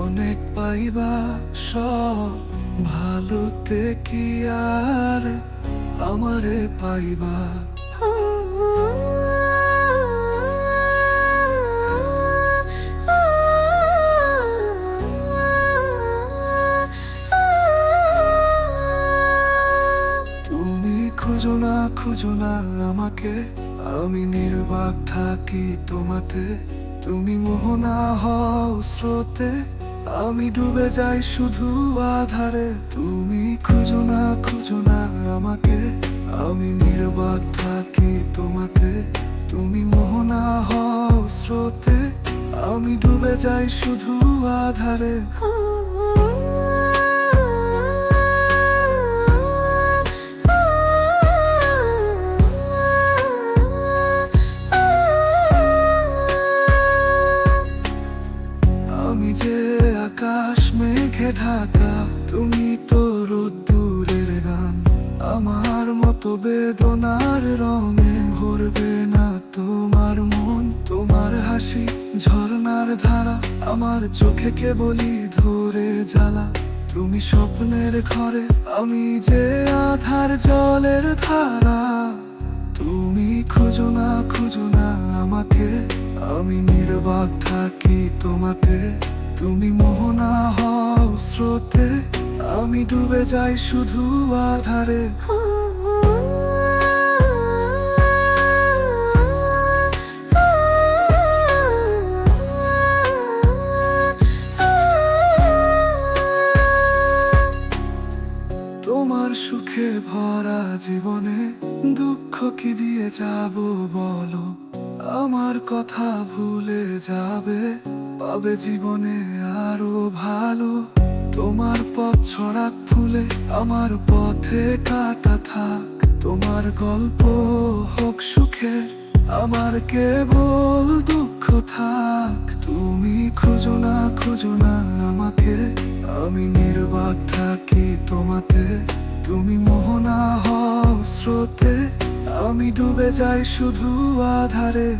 অনেক পাইবা, সব ভালোতে কি আর আমারে পাইবা? তুমি খুঁজো না খুঁজো না আমাকে, আমি নির্বাক থাকি তোমাতে। তুমি মোহনা হও স্রোতে, আমি ডুবে যাই শুধু আধারে। তুমি খুঁজো না খুঁজো না আমাকে, আমি নির্বাক থাকি তোমাতে। তুমি মোহনা হও স্রোতে, আমি ডুবে যাই শুধু আধারে। মেঘে ঢাকা, তুমি তো রোদ্দুরের গান। আমার মতো বেদনার রঙে ভরবে না তোমার মন। তোমার হাসি ঝর্ণার ধারা, আমার চোখে কেবলই ধরে জ্বালা। তুমি স্বপ্নের ঘরে, আমি যে আধার জলের ধারা। তুমি খুঁজো না খুঁজো না আমাকে, আমি নির্বাক থাকি তোমাতে। তুমি মোহনা হও স্রোতে, আমি ডুবে যাই শুধু আধারে। তোমার সুখে ভরা জীবনে দুঃখ কি দিয়ে যাব বলো? আমার কথা ভুলে যাবে। পাবে জীবনে আরও ভালো। তোমার পথ ছড়াক ফুলে আমার পথে কাটা থাক। তোমার গল্প হোক সুখের, আমার কেবল দুঃখ থাক। তুমি খুঁজো না খুঁজো না আমাকে। আমি নির্বাক থাকি তোমাতে। তুমি মোহনা হও স্রোতে। আমি ডুবে যাই শুধু আধারে।